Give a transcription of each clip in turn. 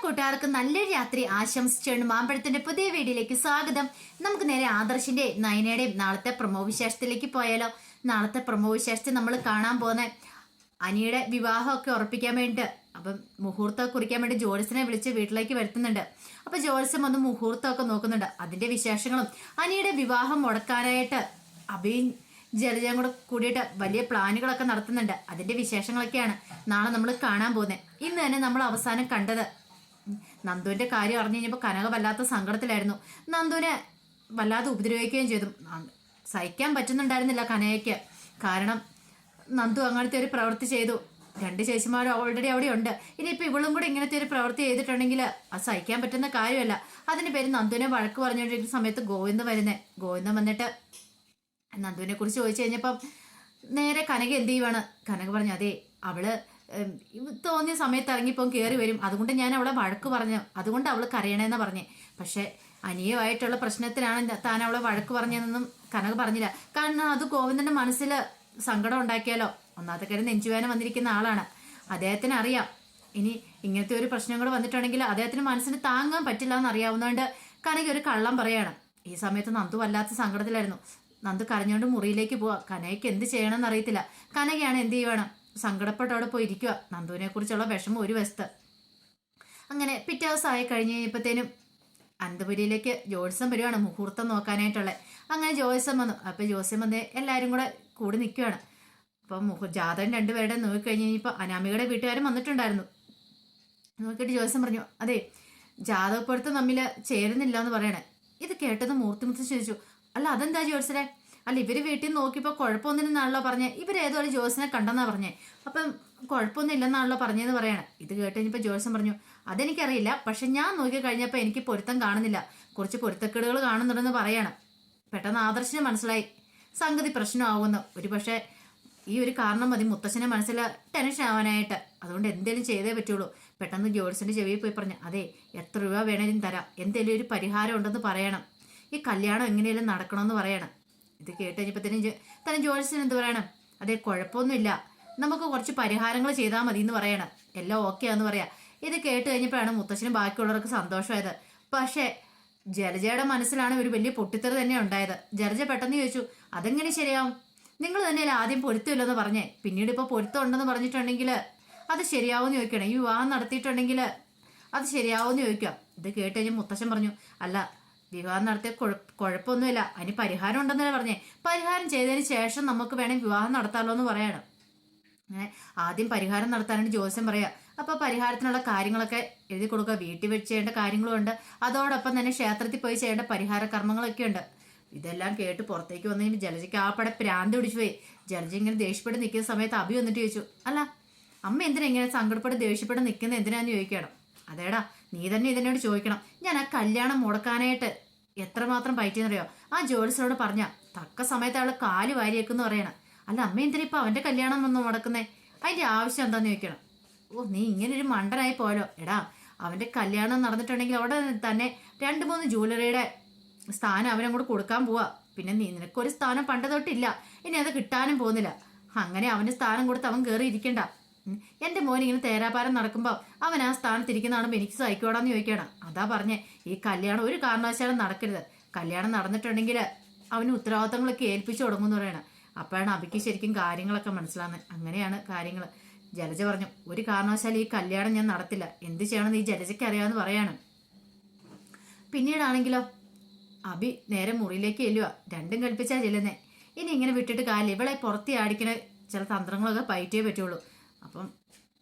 കൂട്ടുകാർക്ക് നല്ലൊരു രാത്രി ആശംസിച്ചുകൊണ്ട് മാമ്പഴത്തിന്റെ പുതിയ വീഡിയോയിലേക്ക് സ്വാഗതം. നമുക്ക് നേരെ ആദർശിന്റെ നയനയുടെയും നാളത്തെ പ്രമോ വിശേഷത്തിലേക്ക് പോയാലോ. നാളത്തെ പ്രമോ വിശേഷത്തിൽ നമ്മൾ കാണാൻ പോകുന്ന അനിയുടെ വിവാഹമൊക്കെ ഉറപ്പിക്കാൻ വേണ്ടിയിട്ട്. അപ്പം മുഹൂർത്തം കുറിക്കാൻ വേണ്ടി ജോലിസിനെ വിളിച്ച് വീട്ടിലേക്ക് വരുത്തുന്നുണ്ട്. അപ്പൊ ജോലിസം ഒന്ന് മുഹൂർത്തമൊക്കെ നോക്കുന്നുണ്ട്. അതിന്റെ വിശേഷങ്ങളും അനിയുടെ വിവാഹം മുടക്കാനായിട്ട് അഭിയും ജലജയും കൂടെ കൂടിയിട്ട് വലിയ പ്ലാനുകളൊക്കെ നടത്തുന്നുണ്ട്. അതിന്റെ വിശേഷങ്ങളൊക്കെയാണ് നാളെ നമ്മൾ കാണാൻ പോകുന്നത്. ഇന്ന് തന്നെ നമ്മൾ അവസാനം കണ്ടത് നന്ദുവിന്റെ കാര്യം അറിഞ്ഞു കഴിഞ്ഞപ്പോൾ കനക വല്ലാത്ത സങ്കടത്തിലായിരുന്നു. നന്ദുവിനെ വല്ലാതെ ഉപദ്രവിക്കുകയും ചെയ്തു. സഹിക്കാൻ പറ്റുന്നുണ്ടായിരുന്നില്ല കനകയ്ക്ക്. കാരണം നന്ദു അങ്ങനത്തെ ഒരു പ്രവൃത്തി ചെയ്തു. രണ്ട് ചേച്ചിമാർ ഓൾറെഡി അവിടെ ഉണ്ട്. ഇനിയിപ്പോൾ ഇവളും കൂടെ ഇങ്ങനത്തെ ഒരു പ്രവൃത്തി ചെയ്തിട്ടുണ്ടെങ്കിൽ അത് സഹിക്കാൻ പറ്റുന്ന കാര്യമല്ല. അതിന് പേര് നന്ദുവിനെ വഴക്ക് പറഞ്ഞുകൊണ്ടിരിക്കുന്ന സമയത്ത് ഗോവിന്ദൻ വരുന്നേ. ഗോവിന്ദൻ വന്നിട്ട് നന്ദുവിനെ കുറിച്ച് ചോദിച്ചു കഴിഞ്ഞപ്പം നേരെ കനക എന്ത് ചെയ്യുവാണ്? കനക പറഞ്ഞു അതെ അവൾ തോന്നിയ സമയത്ത് ഇറങ്ങിപ്പം കയറി വരും. അതുകൊണ്ട് ഞാൻ അവളെ വഴക്ക് പറഞ്ഞു അതുകൊണ്ട് അവൾ കരയണേന്ന് പറഞ്ഞേ. പക്ഷേ അനിയമായിട്ടുള്ള പ്രശ്നത്തിലാണ് താൻ അവളെ വഴക്ക് പറഞ്ഞതെന്നും കനക പറഞ്ഞില്ല. കാരണം അത് ഗോവിന്ദന്റെ മനസ്സിൽ സങ്കടം ഉണ്ടാക്കിയാലോ? ഒന്നാമത്തെ കാര്യം നെഞ്ചുവേന വന്നിരിക്കുന്ന ആളാണ്. അദ്ദേഹത്തിന് അറിയാം. ഇനി ഇങ്ങനത്തെ ഒരു പ്രശ്നം കൂടെ വന്നിട്ടുണ്ടെങ്കിൽ അദ്ദേഹത്തിന് മനസ്സിന് താങ്ങാൻ പറ്റില്ല എന്ന് അറിയാവുന്നതുകൊണ്ട് കനക ഒരു കള്ളം പറയണം. ഈ സമയത്ത് നന്ദു വല്ലാത്ത സങ്കടത്തിലായിരുന്നു. നന്ദു കരഞ്ഞുകൊണ്ട് മുറിയിലേക്ക് പോവാം. കനയ്ക്ക് എന്ത് ചെയ്യണമെന്ന് അറിയത്തില്ല. കനകയാണ് എന്ത് ചെയ്യുവാണ്? സങ്കടപ്പെട്ട് അവിടെ പോയി ഇരിക്കുക നന്ദുവിനെ കുറിച്ചുള്ള വിഷമം ഒരു വശത്ത്. അങ്ങനെ പിറ്റേ ആയി കഴിഞ്ഞ് കഴിഞ്ഞപ്പോഴത്തേനും അനന്തപുരിയിലേക്ക് ജോത്സ്യം വരുവാണ് മുഹൂർത്തം നോക്കാനായിട്ടുള്ളത്. അങ്ങനെ ജോത്സ്യം വന്നു. അപ്പൊ ജോത്സ്യം വന്ന് എല്ലാവരും കൂടെ കൂടി നിൽക്കുകയാണ് അപ്പം മുഹു ജാതകം രണ്ടുപേരുടെ നോക്കിക്കഴിഞ്ഞ് കഴിഞ്ഞപ്പോൾ അനാമികയുടെ വീട്ടുകാരും വന്നിട്ടുണ്ടായിരുന്നു. നോക്കിയിട്ട് ജോത്സ്യം പറഞ്ഞു അതെ ജാതകപ്പുറത്ത് തമ്മിൽ ചേരുന്നില്ല എന്ന് പറയണേ. ഇത് കേട്ടത് മൂർത്തിമുത്ത് ചോദിച്ചു അല്ല അതെന്താ ജോത്സരെ അല്ല ഇവർ വീട്ടിൽ നിന്ന് നോക്കിയപ്പോൾ കുഴപ്പമൊന്നുമില്ലെന്നാണല്ലോ പറഞ്ഞേ. ഇവരേതോ ഒരു ജോസിനെ കണ്ടെന്നാ പറഞ്ഞേ. അപ്പം കുഴപ്പമൊന്നും ഇല്ലെന്നാണല്ലോ പറഞ്ഞതെന്ന് പറയണേ. ഇത് കേട്ട് കഴിഞ്ഞപ്പോൾ ജോസൻ പറഞ്ഞു അതെനിക്കറിയില്ല. പക്ഷെ ഞാൻ നോക്കി കഴിഞ്ഞപ്പോൾ എനിക്ക് പൊരുത്തം കാണുന്നില്ല. കുറച്ച് പൊരുത്തക്കേടുകൾ കാണുന്നുണ്ടെന്ന് പറയണം. പെട്ടെന്ന് ആദർശിന് മനസ്സിലായി. സംഗതി പ്രശ്നമാവുമെന്ന് ഒരു പക്ഷേ ഈ ഒരു കാരണം മതി മുത്തശ്ശനെ മനസ്സിൽ ടെൻഷൻ ആവാനായിട്ട്. അതുകൊണ്ട് എന്തേലും ചെയ്തേ പറ്റുള്ളൂ. പെട്ടെന്ന് ജോത്സ്യന്റെ ചെവിയിൽ പോയി പറഞ്ഞു അതെ എത്ര രൂപ വേണേലും തരാം. എന്തെങ്കിലും ഒരു പരിഹാരം ഉണ്ടെന്ന് പറയണം. ഈ കല്യാണം എങ്ങനെയെങ്കിലും നടക്കണമെന്ന് പറയണം. ഇത് കേട്ട് കഴിഞ്ഞപ്പോൾ തന്നെ തന്നെ ജോലിസിന് എന്ത് പറയണം? അതെ കുഴപ്പമൊന്നുമില്ല. നമുക്ക് കുറച്ച് പരിഹാരങ്ങൾ ചെയ്താൽ മതി എന്ന് പറയണം. എല്ലാം ഓക്കെ ആണെന്ന് പറയാം. ഇത് കേട്ട് കഴിഞ്ഞപ്പോഴാണ് മുത്തശ്ശനും ബാക്കിയുള്ളവർക്ക് സന്തോഷമായത്. പക്ഷേ ജലജയുടെ മനസ്സിലാണ് ഒരു വലിയ പൊട്ടിത്തെറി തന്നെ ഉണ്ടായത്. ജലജ പെട്ടെന്ന് ചോദിച്ചു അതെങ്ങനെ ശരിയാവും? നിങ്ങൾ തന്നെയല്ലേ ആദ്യം പൊരുത്തമില്ലെന്ന് പറഞ്ഞേ. പിന്നീട് ഇപ്പോൾ പൊരുത്തം ഉണ്ടെന്ന് പറഞ്ഞിട്ടുണ്ടെങ്കിൽ അത് ശരിയാവുമെന്ന് ചോദിക്കണം. ഈ വിവാഹം നടത്തിയിട്ടുണ്ടെങ്കിൽ അത് ശരിയാവുമെന്ന് ചോദിക്കാം. ഇത് കേട്ട് കഴിഞ്ഞാൽ മുത്തശ്ശൻ പറഞ്ഞു അല്ല വിവാഹം നടത്തിയ കുഴ- കുഴപ്പമൊന്നുമില്ല. അതിന് പരിഹാരം ഉണ്ടെന്നല്ലേ പറഞ്ഞേ. പരിഹാരം ചെയ്തതിന് ശേഷം നമുക്ക് വേണമെങ്കിൽ വിവാഹം നടത്താമല്ലോ എന്ന് പറയാണ്. അങ്ങനെ ആദ്യം പരിഹാരം നടത്താനായിട്ട് ജോസ്യം പറയാ. അപ്പൊ പരിഹാരത്തിനുള്ള കാര്യങ്ങളൊക്കെ എഴുതി കൊടുക്കുക. വീട്ടിൽ വെച്ച് ചെയ്യേണ്ട കാര്യങ്ങളും ഉണ്ട് അതോടൊപ്പം തന്നെ ക്ഷേത്രത്തിൽ പോയി ചെയ്യേണ്ട പരിഹാര കർമ്മങ്ങളൊക്കെ ഉണ്ട് ഇതെല്ലാം കേട്ട് പുറത്തേക്ക് വന്നു കഴിഞ്ഞാൽ ജലജയ്ക്ക് ആ പടെ പ്രാന്ത് പിടിച്ചു പോയി. ജലജ ഇങ്ങനെ ദേഷ്യപ്പെട്ട് നിൽക്കുന്ന സമയത്ത് അഭി വന്നിട്ട് ചോദിച്ചു അല്ല അമ്മ എന്തിനാ ഇങ്ങനെ സങ്കടപ്പെട്ട് ദേഷ്യപ്പെട്ട് നിൽക്കുന്നത്? എന്തിനാന്ന് ചോദിക്കണം അതേടാ നീ തന്നെ ഇതിനോട് ചോദിക്കണം. ഞാൻ ആ കല്യാണം മുടക്കാനായിട്ട് എത്രമാത്രം പയറ്റിയെന്നറിയോ ആ ജോലിസിനോട് പറഞ്ഞ തക്ക സമയത്ത് അയാൾ കാൽ വാരിയേക്കെന്ന് പറയണം. അല്ല അമ്മ എന്തിനാ ഇപ്പൊ അവന്റെ കല്യാണം വന്ന് മുടക്കുന്നേ? അതിന്റെ ആവശ്യം എന്താന്ന് ചോദിക്കണം? ഓ നീ ഇങ്ങനെ ഒരു മണ്ടനായി പോലോ എടാ അവന്റെ കല്യാണം നടന്നിട്ടുണ്ടെങ്കിൽ അവിടെ തന്നെ രണ്ട് മൂന്ന് ജ്വല്ലറിയുടെ സ്ഥാനം അവനങ്ങോട്ട് കൊടുക്കാൻ പോവാ. പിന്നെ നീ നിനക്കൊരു സ്ഥാനം പണ്ട് തൊട്ടില്ല. ഇനി അത് കിട്ടാനും പോകുന്നില്ല. അങ്ങനെ അവന് സ്ഥാനം കൊടുത്ത് അവൻ കയറി ഇരിക്കണ്ട ഉം. എന്റെ മോൻ ഇങ്ങനെ തേരാപാരം നടക്കുമ്പോൾ അവൻ ആ സ്ഥാനത്ത് ഇരിക്കുന്നതാണുമ്പോൾ എനിക്ക് സഹിക്കോടാന്ന് ചോദിക്കണം അതാ പറഞ്ഞേ ഈ കല്യാണം ഒരു കാരണവശാലും നടക്കരുത്. കല്യാണം നടന്നിട്ടുണ്ടെങ്കിൽ അവന് ഉത്തരവാദിത്തങ്ങളൊക്കെ ഏൽപ്പിച്ചു തുടങ്ങുമെന്ന് പറയണം. അപ്പോഴാണ് അബിക്ക് ശരിക്കും കാര്യങ്ങളൊക്കെ മനസ്സിലാകുന്നത്. അങ്ങനെയാണ് കാര്യങ്ങൾ ജലജ പറഞ്ഞു ഒരു കാരണവശാലും ഈ കല്യാണം ഞാൻ നടത്തില്ല. എന്ത് ചെയ്യണമെന്ന് ഈ ജലജയ്ക്ക് അറിയാമെന്ന് പറയാണ്. പിന്നീടാണെങ്കിലോ? അബി നേരെ മുറിയിലേക്ക് ചെല്ലുക രണ്ടും കൽപ്പിച്ചാൽ ചെല്ലുന്നേ. ഇനി ഇങ്ങനെ വിട്ടിട്ട് കാലം ഇവളെ പുറത്തി ആടിക്കണ ചില തന്ത്രങ്ങളൊക്കെ പയറ്റേ പറ്റുള്ളൂ. അപ്പം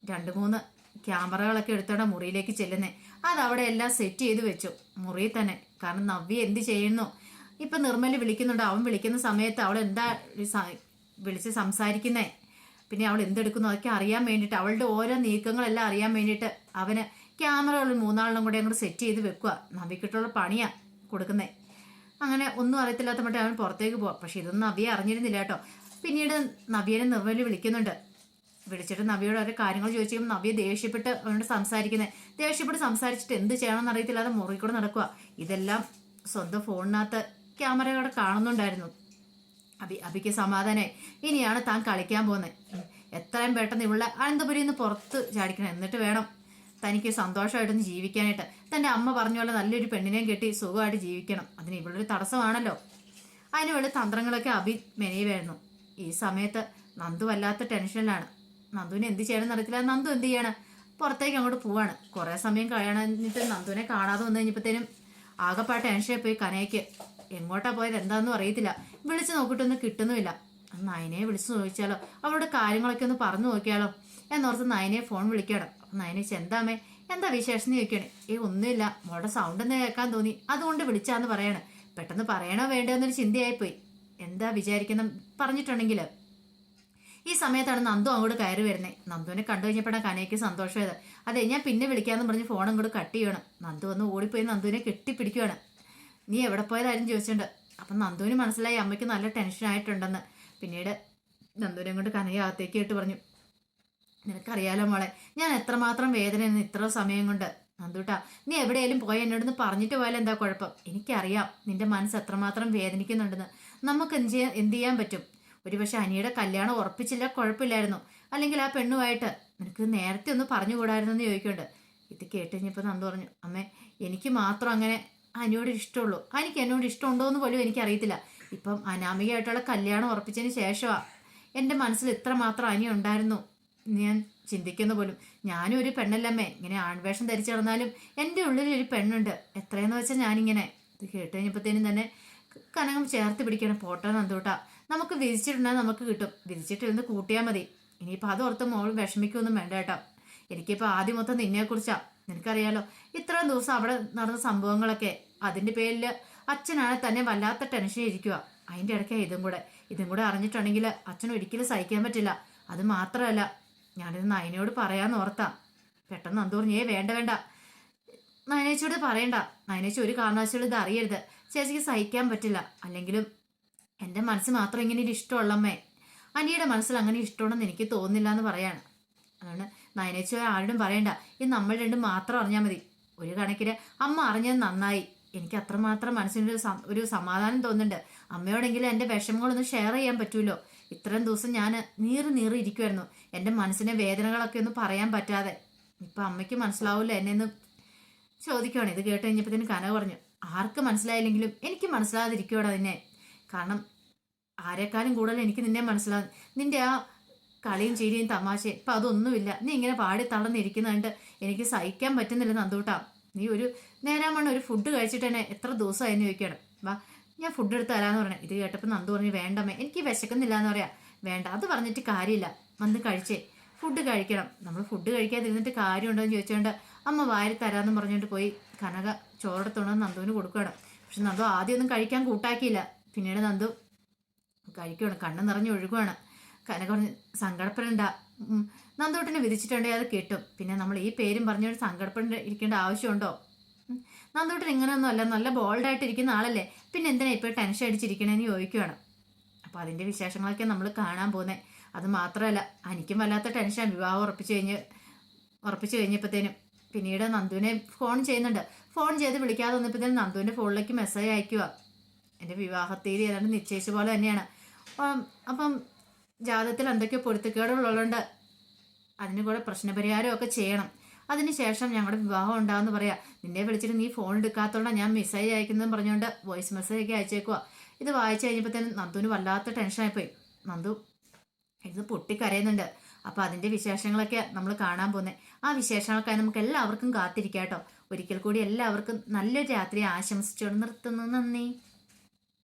രണ്ട് മൂന്ന് ക്യാമറകളൊക്കെ എടുത്തോടെ മുറിയിലേക്ക് ചെല്ലുന്നേ. അത് അവിടെ എല്ലാം സെറ്റ് ചെയ്ത് വെച്ചു. മുറിയിൽ തന്നെ. കാരണം നവ്യ എന്ത് ചെയ്യുന്നു? ഇപ്പൊ നിർമ്മൽ വിളിക്കുന്നുണ്ട്. അവൻ വിളിക്കുന്ന സമയത്ത് അവൾ എന്താ വിളിച്ച് സംസാരിക്കുന്നേ? പിന്നെ അവൾ എന്തെടുക്കുന്നു? അതൊക്കെ അറിയാൻ വേണ്ടിയിട്ട് അവളുടെ ഓരോ നീക്കങ്ങളെല്ലാം അറിയാൻ വേണ്ടിയിട്ട് അവന് ക്യാമറകൾ മൂന്നാളിനും കൂടെ അങ്ങോട്ട് സെറ്റ് ചെയ്ത് വെക്കുക നവിക്കിട്ടുള്ള പണിയാ കൊടുക്കുന്നേ. അങ്ങനെ ഒന്നും അറിയത്തില്ലാത്ത മറ്റേ അവൻ പുറത്തേക്ക് പോവാം. പക്ഷെ ഇതൊന്നും നവിയെ അറിഞ്ഞിരുന്നില്ല കേട്ടോ. പിന്നീട് നവിയനെ നിർമ്മൽ വിളിക്കുന്നുണ്ട്. വിളിച്ചിട്ട് നവിയോട് ഓരോ കാര്യങ്ങൾ ചോദിച്ചു നവിയെ ദേഷ്യപ്പെട്ട് അവനോട് സംസാരിക്കുന്നത് ദേഷ്യപ്പെട്ട് സംസാരിച്ചിട്ട് എന്ത് ചെയ്യണമെന്ന് അറിയത്തില്ലാതെ മുറി കൂടെ നടക്കുക ഇതെല്ലാം സ്വന്തം ഫോണിനകത്ത് ക്യാമറയോടെ കാണുന്നുണ്ടായിരുന്നു. അബി അബിക്ക് സമാധാനമായി ഇനിയാണ് താൻ കളിക്കാൻ പോകുന്നത് എത്രയും പെട്ടെന്ന് ഇവളെ അനന്തപുരിയിൽ നിന്ന് പുറത്ത് ചാടിക്കണം. എന്നിട്ട് വേണം തനിക്ക് സന്തോഷമായിട്ടൊന്ന് ജീവിക്കാനായിട്ട്. തന്റെ അമ്മ പറഞ്ഞ പോലെ നല്ലൊരു പെണ്ണിനെയും കെട്ടി സുഖമായിട്ട് ജീവിക്കണം. അതിന് ഇവളൊരു തടസ്സമാണല്ലോ. അതിനുള്ള തന്ത്രങ്ങളൊക്കെ അഭി മെനയുമായിരുന്നു ഈ സമയത്ത് നന്ദു വല്ലാത്ത ടെൻഷനിലാണ്. നന്ദുവിന് എന്ത് ചെയ്യണമെന്ന് അറിയത്തില്ല നന്ദു എന്ത് ചെയ്യാണ്? പുറത്തേക്ക് അങ്ങോട്ട് പോവാണ്. കുറേ സമയം കഴിയണിട്ട് നന്ദുവിനെ കാണാതെ വന്നു കഴിഞ്ഞപ്പോഴത്തേനും ആകെപ്പാട്ട് ടെൻഷനിൽ പോയി കനയ്ക്ക്. എങ്ങോട്ടാ പോയത്? എന്താണെന്നും അറിയത്തില്ല. വിളിച്ച് നോക്കിയിട്ടൊന്നും കിട്ടുന്നുമില്ല. നയനെ വിളിച്ചു ചോദിച്ചാലോ? അവളുടെ കാര്യങ്ങളൊക്കെ ഒന്ന് പറഞ്ഞു നോക്കിയാലോ? എന്നോർത്ത് നയനെ ഫോൺ വിളിക്കണം നയനെ എന്താമേ എന്താ വിശേഷം? ചോദിക്കണേ ഏ ഒന്നുമില്ല. മോളുടെ സൗണ്ട് ഒന്ന് കേൾക്കാൻ തോന്നി? അതുകൊണ്ട് വിളിച്ചാന്ന് പറയണേ. പെട്ടെന്ന് പറയണോ വേണ്ടോ എന്നൊരു ചിന്തയായിപ്പോയി. എന്താ വിചാരിക്കുന്ന? പറഞ്ഞിട്ടുണ്ടെങ്കിൽ ഈ സമയത്താണ് നന്ദു അങ്ങോട്ട് കയറി വരുന്നത് നന്ദുവിനെ കണ്ടു കഴിഞ്ഞപ്പോഴാണ് കനയ്ക്ക് സന്തോഷമായത്. അതെ ഞാൻ പിന്നെ വിളിക്കാമെന്ന് പറഞ്ഞ് ഫോൺ അങ്ങോട്ട് കട്ട് ചെയ്യണം നന്ദു വന്ന് ഓടിപ്പോയി നന്ദുവിനെ കെട്ടിപ്പിടിക്കുകയാണ് നീ എവിടെ പോയതാരും ചോദിച്ചിട്ടുണ്ട്. അപ്പം നന്ദുവിന് മനസ്സിലായി അമ്മയ്ക്ക് നല്ല ടെൻഷൻ ആയിട്ടുണ്ടെന്ന്. പിന്നീട് നന്ദുവിനെ കൊണ്ട് അകത്തേക്ക് ഇട്ട് പറഞ്ഞു നിനക്കറിയാലോ മോളെ ഞാൻ എത്രമാത്രം വേദനയെന്ന് ഇത്ര സമയം കൊണ്ട്. നന്ദൂട്ടാ നീ എവിടെയെങ്കിലും പോയി എന്നോടൊന്ന് പറഞ്ഞിട്ട് പോയാലും എന്താ കുഴപ്പം? എനിക്കറിയാം നിന്റെ മനസ്സ് എത്രമാത്രം വേദനിക്കുന്നുണ്ടെന്ന്. നമുക്ക് എന്ത് ചെയ്യാൻ എന്ത് ചെയ്യാൻ പറ്റും? ഒരുപക്ഷെ അനിയുടെ കല്യാണം ഉറപ്പിച്ചില്ല കുഴപ്പമില്ലായിരുന്നു. അല്ലെങ്കിൽ ആ പെണ്ണുമായിട്ട് നിനക്ക് നേരത്തെ ഒന്ന് പറഞ്ഞുകൂടായിരുന്നെന്ന് ചോദിക്കുന്നുണ്ട്. ഇത് കേട്ട് കഴിഞ്ഞപ്പോൾ നന്ദു പറഞ്ഞു അമ്മേ എനിക്ക് മാത്രം അങ്ങനെ അനിയോട് ഇഷ്ടമുള്ളൂ. എനിക്ക് എന്നോട് ഇഷ്ടമുണ്ടോ എന്ന് പോലും എനിക്കറിയത്തില്ല. ഇപ്പം അനാമികയായിട്ടുള്ള കല്യാണം ഉറപ്പിച്ചതിന് ശേഷമാണ് എന്റെ മനസ്സിൽ ഇത്ര മാത്രം അനി ഉണ്ടായിരുന്നു ഞാൻ ചിന്തിക്കുന്ന പോലും. ഞാനും ഒരു പെണ്ണല്ലമ്മേ. ഇങ്ങനെ ആൺവേഷം ധരിച്ചു കിടന്നാലും എന്റെ ഉള്ളിൽ ഒരു പെണ്ണുണ്ട്. എത്രയെന്ന് വെച്ചാൽ ഞാനിങ്ങനെ. ഇത് കേട്ട് കഴിഞ്ഞപ്പോഴത്തേനും തന്നെ കനകം ചേർത്ത് പിടിക്കണം പോട്ടെ നന്ദൂട്ടാ. നമുക്ക് വിധിച്ചിട്ടുണ്ടെങ്കിൽ നമുക്ക് കിട്ടും. വിധിച്ചിട്ടിരുന്ന് കൂട്ടിയാൽ മതി. ഇനിയിപ്പോൾ അതോർത്ത് മോൾ വിഷമിക്കൊന്നും വേണ്ട കേട്ടോ. എനിക്കിപ്പോൾ ആദ്യം മൊത്തം നിന്നെക്കുറിച്ചാണ് നിനക്കറിയാലോ ഇത്രയും ദിവസം അവിടെ നടന്ന സംഭവങ്ങളൊക്കെ അതിന്റെ പേരിൽ അച്ഛനാണ് തന്നെ വല്ലാത്ത ടെൻഷൻ ഇരിക്കുക അതിന്റെ ഇടയ്ക്ക് ഇതും കൂടെ. ഇതും കൂടെ അറിഞ്ഞിട്ടുണ്ടെങ്കിൽ അച്ഛൻ ഒരിക്കലും സഹിക്കാൻ പറ്റില്ല. അത് മാത്രമല്ല ഞാനിത് നയനയോട് പറയാന്ന് ഓർത്താം. പെട്ടെന്ന് ഏ വേണ്ട വേണ്ട. നയനേച്ചിയോട് പറയണ്ട. നയനേച്ചി ഒരു കാരണവശാലും ഇത് അറിയരുത് ചേച്ചിക്ക് സഹിക്കാൻ പറ്റില്ല. അല്ലെങ്കിലും എന്റെ മനസ്സ് മാത്രം ഇങ്ങനെ ഒരു ഇഷ്ടമുള്ളമ്മേ. അനിയുടെ മനസ്സിൽ അങ്ങനെ ഇഷ്ടമുണ്ടെന്ന് എനിക്ക് തോന്നുന്നില്ല എന്ന് പറയാണ്. അതുകൊണ്ട് നയനച്ചോ ആരോടും പറയണ്ട. ഇത് നമ്മൾ രണ്ടും മാത്രം അറിഞ്ഞാൽ മതി. ഒരു കണക്കിന് അമ്മ അറിഞ്ഞത് നന്നായി. എനിക്ക് അത്രമാത്രം മനസ്സിനൊരു ഒരു സമാധാനം തോന്നുന്നുണ്ട്. അമ്മയോടെങ്കിലും എന്റെ വിഷമങ്ങളൊന്നും ഷെയർ ചെയ്യാൻ പറ്റുമല്ലോ ഇത്രയും ദിവസം ഞാൻ നീറി നീറി ഇരിക്കുമായിരുന്നു എന്റെ മനസ്സിനെ വേദനകളൊക്കെ ഒന്നും പറയാൻ പറ്റാതെ. ഇപ്പം അമ്മയ്ക്ക് മനസ്സിലാവില്ല എന്നെ ഒന്ന് ചോദിക്കുവാണ്. ഇത് കേട്ട് കഴിഞ്ഞപ്പോഴത്തേന് കനവ് പറഞ്ഞു ആർക്ക് മനസ്സിലായില്ലെങ്കിലും എനിക്ക് മനസ്സിലാതിരിക്കുവാടാ നിന്നെ. കാരണം ആരെക്കാളും കൂടുതൽ എനിക്ക് നിന്നെ മനസ്സിലാകും നിന്റെ ആ കളിയും ചിരിയും തമാശയും ഇപ്പം അതൊന്നുമില്ല. നീ ഇങ്ങനെ പാടി തളർന്നിരിക്കുന്നുണ്ട്. എനിക്ക് സഹിക്കാൻ പറ്റുന്നില്ല നന്ദൂട്ടാ. നീ ഒരു നേരാമണ്ണം ഒരു ഫുഡ് കഴിച്ചിട്ട് തന്നെ എത്ര ദിവസമായി എന്ന് ചോദിക്കണം വാ ഞാൻ ഫുഡ് എടുത്ത് തരാമെന്ന് പറഞ്ഞു. ഇത് കേട്ടപ്പോൾ നന്ദു പറഞ്ഞു വേണ്ടമ്മേ എനിക്ക് വിശക്കുന്നില്ല എന്ന് പറയാം. വേണ്ട അത് പറഞ്ഞിട്ട് കാര്യമില്ല. വന്ന് കഴിച്ചേ. ഫുഡ് കഴിക്കണം. നമ്മൾ ഫുഡ് കഴിക്കാതിരുന്നിട്ട് കാര്യമുണ്ടോ എന്ന് ചോദിച്ചുകൊണ്ട് അമ്മ വാരി തരാമെന്ന് പറഞ്ഞുകൊണ്ട് പോയി. കനക ചോറെടുത്തോണ്ട് നന്ദുവിന് കൊടുക്കണം പക്ഷെ നന്ദു ആദ്യമൊന്നും കഴിക്കാൻ കൂട്ടാക്കിയില്ല. പിന്നീട് നന്ദു കഴിക്കുകയാണ് കണ്ണ് നിറഞ്ഞു ഒഴുകുവാണ്. കനക പറഞ്ഞ് സങ്കടപ്പെടേണ്ട. നന്ദോട്ടിനെ വിധിച്ചിട്ടുണ്ടെങ്കിൽ അത് കിട്ടും. പിന്നെ നമ്മൾ ഈ പേരും പറഞ്ഞുകൊണ്ട് സങ്കടപ്പെടേണ്ട ഇരിക്കേണ്ട ആവശ്യമുണ്ടോ? നന്ദോട്ടിന് ഇങ്ങനെയൊന്നും അല്ല നല്ല ബോൾഡായിട്ട് ഇരിക്കുന്ന ആളല്ലേ. പിന്നെ എന്തിനാ ഇപ്പോൾ ടെൻഷൻ അടിച്ചിരിക്കണേന്ന് ചോദിക്കുകയാണ് അപ്പോൾ അതിന്റെ വിശേഷങ്ങളൊക്കെ നമ്മൾ കാണാൻ പോകുന്നത് അത് മാത്രമല്ല എനിക്കും വല്ലാത്ത ടെൻഷൻ വിവാഹം ഉറപ്പിച്ചു കഴിഞ്ഞ് ഉറപ്പിച്ചു കഴിഞ്ഞപ്പോഴത്തേനും പിന്നീട് നന്ദുവിനെ ഫോൺ ചെയ്യുന്നുണ്ട്. ഫോൺ ചെയ്ത് വിളിക്കാതെ വന്നപ്പോഴത്തേനും നന്ദുവിന്റെ ഫോണിലേക്ക് മെസ്സേജ് അയക്കുക എന്റെ വിവാഹ തീയതി ഏതാണ്ട് നിശ്ചയിച്ച പോലെ തന്നെയാണ്. അപ്പം അപ്പം ജാതത്തിൽ എന്തൊക്കെയോ പൊരുത്തക്കേടുകളുള്ളതുകൊണ്ട് അതിന് കൂടെ പ്രശ്നപരിഹാരമൊക്കെ ചെയ്യണം. അതിനുശേഷം ഞങ്ങളുടെ വിവാഹം ഉണ്ടാവെന്ന് പറയാം. നിന്നെ വിളിച്ചിട്ട് നീ ഫോൺ എടുക്കാത്തതുകൊണ്ട് ഞാൻ മെസ്സേജ് അയക്കുന്നതെന്ന് പറഞ്ഞുകൊണ്ട് വോയിസ് മെസ്സേജ് ഒക്കെ അയച്ചേക്കുക ഇത് വായിച്ചു തന്നെ നന്ദുവിന് വല്ലാത്ത ടെൻഷനായിപ്പോയി നന്ദു ഇത് പൊട്ടിക്കരയുന്നുണ്ട്. അപ്പോൾ അതിന്റെ വിശേഷങ്ങളൊക്കെ നമ്മൾ കാണാൻ പോകുന്നത് ആ വിശേഷങ്ങൾക്കായി നമുക്ക് എല്ലാവർക്കും കാത്തിരിക്കാം കേട്ടോ ഒരിക്കൽ കൂടി എല്ലാവർക്കും നല്ലൊരു രാത്രി ആശംസിച്ചുകൊണ്ട് നിർത്തുന്നു. നന്ദി.